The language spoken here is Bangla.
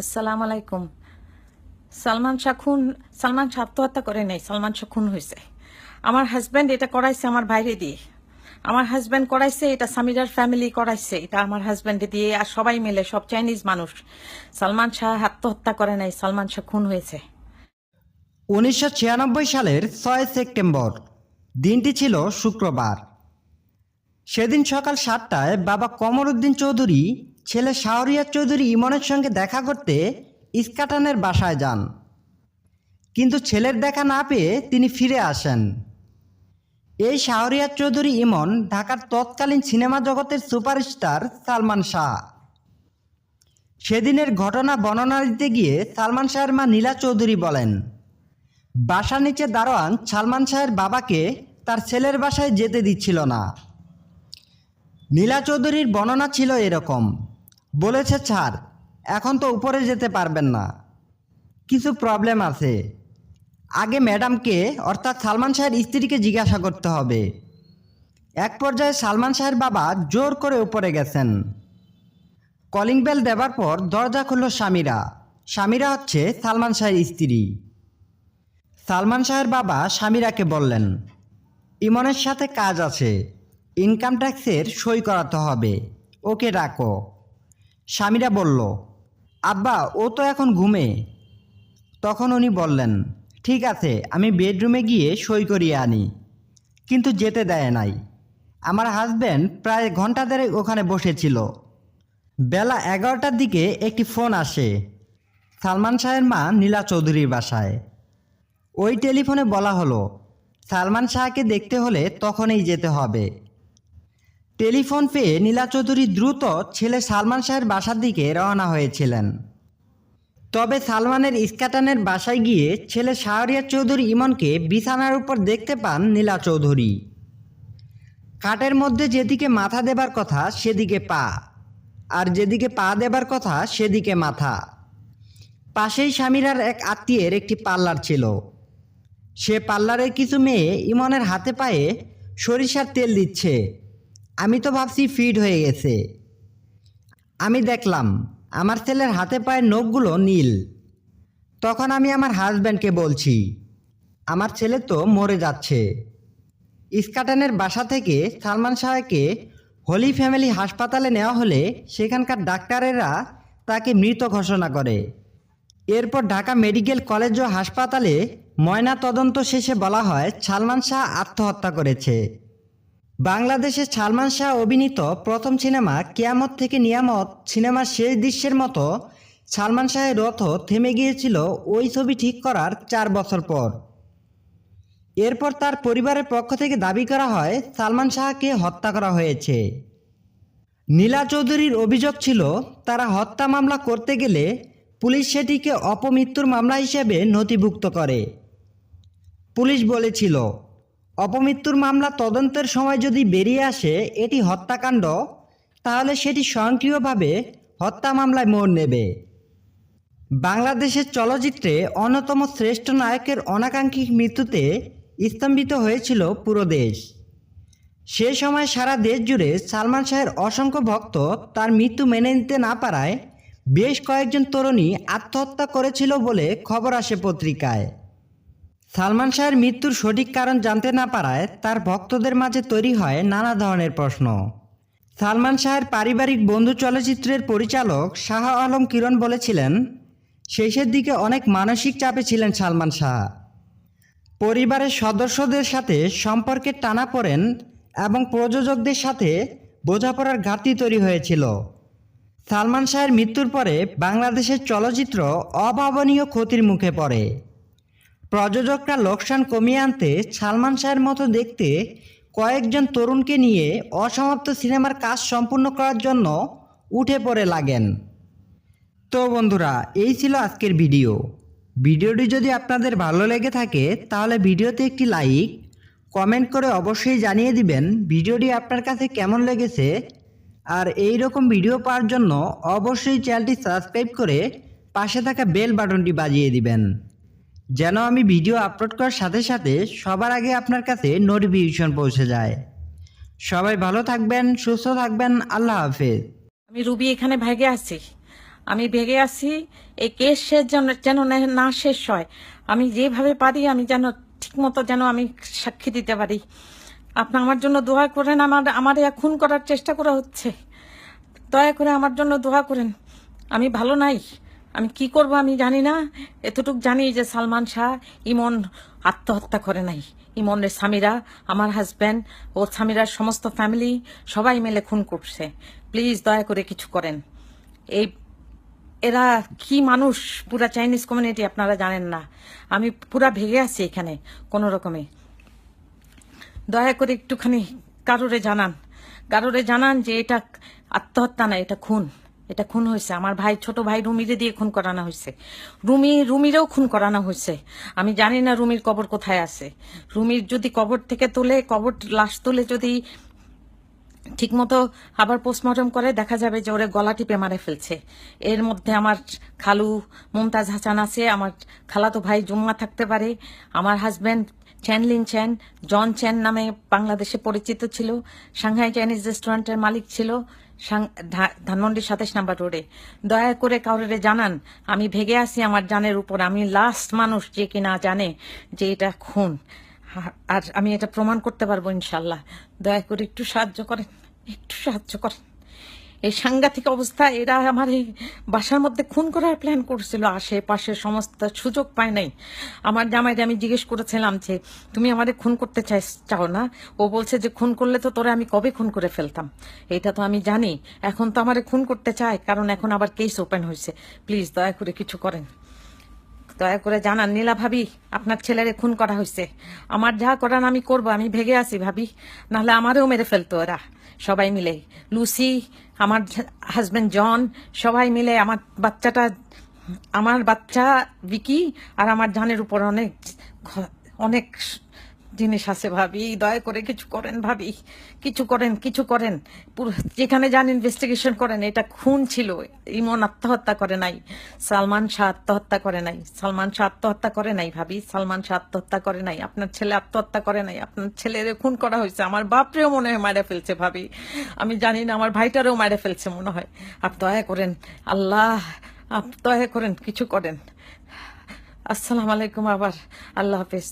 আসসালামু আলাইকুম। সালমান শাহ খুন সালমান শাহ আত্মহত্যা করে নেই, সালমান শাহ খুন হয়েছে আমার হাজব্যান্ড এটা করাইছে আমার বাইরে দিয়ে। আমার হাজব্যান্ড করাইছে, এটা সামিরার ফ্যামিলি করাইছে, এটা আমার হাজব্যান্ডে দিয়ে, আর সবাই মিলে, সব চাইনিজ মানুষ। সালমান শাহ আত্মহত্যা করে নাই, সালমান শাহ খুন হয়েছে। উনিশশো ছিয়ানব্বই সালের ছয় সেপ্টেম্বর, দিনটি ছিল শুক্রবার। সেদিন সকাল সাতটায় বাবা কমর উদ্দিন চৌধুরী ছেলে শাহরিয়ার চৌধুরী ইমনের সঙ্গে দেখা করতে ইস্কাটানের বাসায় যান। কিন্তু ছেলের দেখা না পেয়ে তিনি ফিরে আসেন। এই শাহরিয়ার চৌধুরী ইমন ঢাকার তৎকালীন সিনেমা জগতের সুপারস্টার সালমান শাহ। সেদিনের ঘটনা বর্ণনা দিতে গিয়ে সালমান শাহের মা নীলা চৌধুরী বলেন, বাসার নিচে দারোয়ান সালমান শাহের বাবাকে তার ছেলের বাসায় যেতে দিচ্ছিল না। নীলা চৌধুরীর বর্ণনা ছিল এরকম বলেছে, ছাড়, এখন তো উপরে যেতে পারবেন না। কিছু প্রবলেম আছে। আগে ম্যাডামকে অর্থাৎ সালমান শাহের স্ত্রীকে জিজ্ঞাসা করতে হবে। এক পর্যায়ে সালমান শাহের বাবা জোর করে উপরে গেছেন। কলিং বেল দেবার পর দরজা খুলল স্বামীরা। স্বামীরা হচ্ছে সালমান শাহের স্ত্রী। সালমান শাহের বাবা স্বামীরাকে বললেন, ইমনের সাথে কাজ আছে। ইনকাম ট্যাক্সের সই করাতে হবে। ওকে ডাকো। স্বামীরা বলল, আব্বা, ও তো এখন ঘুমে। তখন উনি বললেন, ঠিক আছে, আমি বেডরুমে গিয়ে সই করিয়ে আনি। কিন্তু যেতে দেয় নাই। আমার হাজব্যান্ড প্রায় ঘণ্টা দেড়েক ওখানে বসেছিল। বেলা এগারোটার দিকে একটি ফোন আসে, সালমান শাহের মা নীলা চৌধুরীর বাসায়। ওই টেলিফোনে বলা হলো, সালমান শাহকে দেখতে হলে তখনই যেতে হবে। টেলিফোন পেয়ে নীলা চৌধুরী দ্রুত ছেলে সালমান শাহের বাসার দিকে রওনা হয়েছিলেন। তবে সালমানের ইস্কাটানের বাসায় গিয়ে ছেলে শাহরিয়া চৌধুরী ইমনকে বিছানার উপর দেখতে পান নীলা চৌধুরী। খাটের মধ্যে যেদিকে মাথা দেবার কথা, সেদিকে পা। আর যেদিকে পা দেবার কথা, সেদিকে মাথা। পাশেই স্বামীরার এক আত্মীয়ের একটি পার্লার ছিল। সে পার্লারের কিছু মেয়ে ইমনের হাতে পায়ে সরিষার তেল দিচ্ছে। আমি তো ভাবছি ফিট হয়ে গেছে। আমি দেখলাম, আমার ছেলের হাতে পায়ের নখগুলো নীল। তখন আমি আমার হাজব্যান্ডকে বলছি, আমার ছেলে তো মরে যাচ্ছে। ইস্কাটানের বাসা থেকে সালমান শাহকে হোলি ফ্যামিলি হাসপাতালে নেওয়া হলে সেখানকার ডাক্তারেরা তাকে মৃত ঘোষণা করে। এরপর ঢাকা মেডিকেল কলেজ ও হাসপাতালে ময়না তদন্ত শেষে বলা হয়, সালমান শাহ আত্মহত্যা করেছে। বাংলাদেশে সালমান শাহ অভিনীত প্রথম সিনেমা কেয়ামত থেকে নিয়ামত সিনেমার শেষ দৃশ্যের মতো সালমান শাহের রথ থেমে গিয়েছিল ওই ছবি ঠিক করার চার বছর পর। এরপর তার পরিবারের পক্ষ থেকে দাবি করা হয়, সালমান শাহকে হত্যা করা হয়েছে। নীলা চৌধুরীর অভিযোগ ছিল, তারা হত্যা মামলা করতে গেলে পুলিশ সেটিকে অপমৃত্যুর মামলা হিসেবে নথিভুক্ত করে। পুলিশ বলেছিল অপমৃত্যুর মামলা তদন্তের সময় যদি বেরিয়ে আসে এটি হত্যাকাণ্ড, তাহলে সেটি স্বয়ংক্রিয়ভাবে হত্যা মামলায় মোড় নেবে। বাংলাদেশের চলচ্চিত্রে অন্যতম শ্রেষ্ঠ নায়কের অনাকাঙ্ক্ষিক মৃত্যুতে স্তম্ভিত হয়েছিল পুরো দেশ। সে সময় সারা দেশ জুড়ে সালমান শাহের অসংখ্য ভক্ত তার মৃত্যু মেনে নিতে না পারায় বেশ কয়েকজন তরুণী আত্মহত্যা করেছিল বলে খবর আসে পত্রিকায়। সালমান শাহের মৃত্যুর সঠিক কারণ জানতে না পারায় তার ভক্তদের মাঝে তৈরি হয় নানা ধরনের প্রশ্ন। সালমান শাহের পারিবারিক বন্ধু চলচ্চিত্রের পরিচালক শাহ আলম কিরণ বলেছিলেন, শেষের দিকে অনেক মানসিক চাপে ছিলেন সালমান শাহ। পরিবারের সদস্যদের সাথে সম্পর্কের টানা পড়েন এবং প্রযোজকদের সাথে বোঝাপড়ার ঘাটতি তৈরি হয়েছিল। সালমান শাহের মৃত্যুর পরে বাংলাদেশের চলচ্চিত্র অভাবনীয় ক্ষতির মুখে পড়ে। প্রযোজকরা লোকসান কমিয়ে আনতে সালমান শাহের মতো দেখতে কয়েকজন তরুণকে নিয়ে অসমাপ্ত সিনেমার কাজ সম্পূর্ণ করার জন্য উঠে পড়ে লাগেন। তো বন্ধুরা, এই ছিল আজকের ভিডিও। ভিডিওটি যদি আপনাদের ভালো লেগে থাকে, তাহলে ভিডিওতে একটি লাইক, কমেন্ট করে অবশ্যই জানিয়ে দিবেন ভিডিওটি আপনার কাছে কেমন লেগেছে। আর এই রকম ভিডিও পাওয়ার জন্য অবশ্যই চ্যানেলটি সাবস্ক্রাইব করে পাশে থাকা বেল বাটনটি বাজিয়ে দিবেন। যেন আমি ভিডিও আপলোড করার সাথে সাথে সবার আগে আপনার কাছে নোটিফিকেশন পৌঁছে যায়। সবাই ভালো থাকবেন, সুস্থ থাকবেন, আল্লাহ হাফেজ। আমি রুবি এখানে ভেগে আছি। আমি ভেগে আছি, এই কেস শেষ যেন যেন না- শেষ হয়। আমি যেভাবে পারি আমি যেন ঠিকমতো যেন আমি সাক্ষী দিতে পারি। আপনি আমার জন্য দোয়া করেন, আমার আমার খুন করার চেষ্টা করা হচ্ছে। দয়া করে আমার জন্য দোয়া করেন। আমি ভালো নাই। আমি কি করব আমি জানি না। এতটুক জানি যে সালমান শাহ ইমন আত্মহত্যা করে নাই। ইমনের স্বামীরা, আমার হাজব্যান্ড ও স্বামীরার সমস্ত ফ্যামিলি সবাই মিলে খুন করছে। প্লিজ দয়া করে কিছু করেন। এই এরা কি মানুষ? পুরা চাইনিজ কমিউনিটি আপনারা জানেন না। আমি পুরা ভেগে আছি এখানে কোনো রকমে। দয়া করে একটুখানি কারোরে জানান। কারোরে জানান যে এটা আত্মহত্যা না, এটা খুন। এটা খুন হয়েছে। আমার ভাই, ছোট ভাই রুমিরে দিয়ে খুন করানো হয়েছে। রুমি, রুমিরেও খুন করানো হয়েছে। আমি জানি না রুমির কবর কোথায় আছে। রুমির যদি কবর থেকে তুলে, কবর লাশ তুলে যদি ঠিকমতো আবার পোস্টমর্টম করে, দেখা যাবে যে ওরে গলা টিপে মারে ফেলছে। এর মধ্যে আমার খালু মুমতাজ হাসান আছে, আমার খালাতো ভাই জুম্মা থাকতে পারে, আমার হাজব্যান্ড চ্যানলিন চ্যান, জন চ্যান নামে বাংলাদেশে পরিচিত ছিল, সাংহাই চাইনিজ রেস্টুরেন্টের মালিক ছিল সাং- ধা- সাতাশ নাম্বার রোডে। দয়া করে কাউরে জানান, আমি ভেগে আছি আমার জানের উপর। আমি লাস্ট মানুষ যে কিনা জানে যে এটা খুন। আর আমি এটা প্রমাণ করতে পারব ইনশাল্লাহ। দয়া করে একটু সাহায্য করেন, একটু সাহায্য করেন। এই সাংঘাতিক অবস্থা, এরা আমার এই বাসার মধ্যে খুন করার প্ল্যান করছিল আশেপাশে সমস্ত সুযোগ পায় নাই। আমার জামাইরে আমি জিজ্ঞেস করেছিলাম যে, তুমি আমারে খুন করতে চাই চাও না? ও বলছে যে, খুন করলে তো তোরে আমি কবে খুন করে ফেলতাম? এটা তো আমি জানি, এখন তো আমারে খুন করতে চায়, কারণ এখন আবার কেস ওপেন হয়েছে। প্লিজ দয়া করে কিছু করেন। দয়া করে জানান, নীলা ভাবি, আপনার ছেলের খুন করা হয়েছে আমার যা করার আমি করব, আমি ভেগে আছি ভাবি। নাহলে আমারও মেরে ফেলতো ওরা, সবাই মিলে। লুসি, আমার হাজব্যান্ড জন, সবাই মিলে আমার বাচ্চাটা, আমার বাচ্চা বিকি আর আমার জানের উপর অনেক অনেক জিনিস আছে ভাবি, দয়া করে কিছু করেন ভাবি, কিছু করেন কিছু করেন। যেখানে যান ইনভেস্টিগেশন করেন, এটা খুন ছিল। ইমন আত্মহত্যা করে নাই, সালমান শাহ আত্মহত্যা করে নাই, সালমান শাহ আত্মহত্যা করে নাই ভাবি, সালমান শাহ আত্মহত্যা করে নাই, আপনার ছেলে আত্মহত্যা করে নাই, আপনার ছেলের খুন করা হয়েছে, আমার বাপরেও মনে হয় মারা ফেলছে ভাবি। আমি জানি না, আমার ভাইটারেও মারা ফেলছে মনে হয়। আপ দয়া করেন, আল্লাহ, আপ দয়া করেন, কিছু করেন। আসসালামু আলাইকুম আবার, আল্লাহ হাফেজ।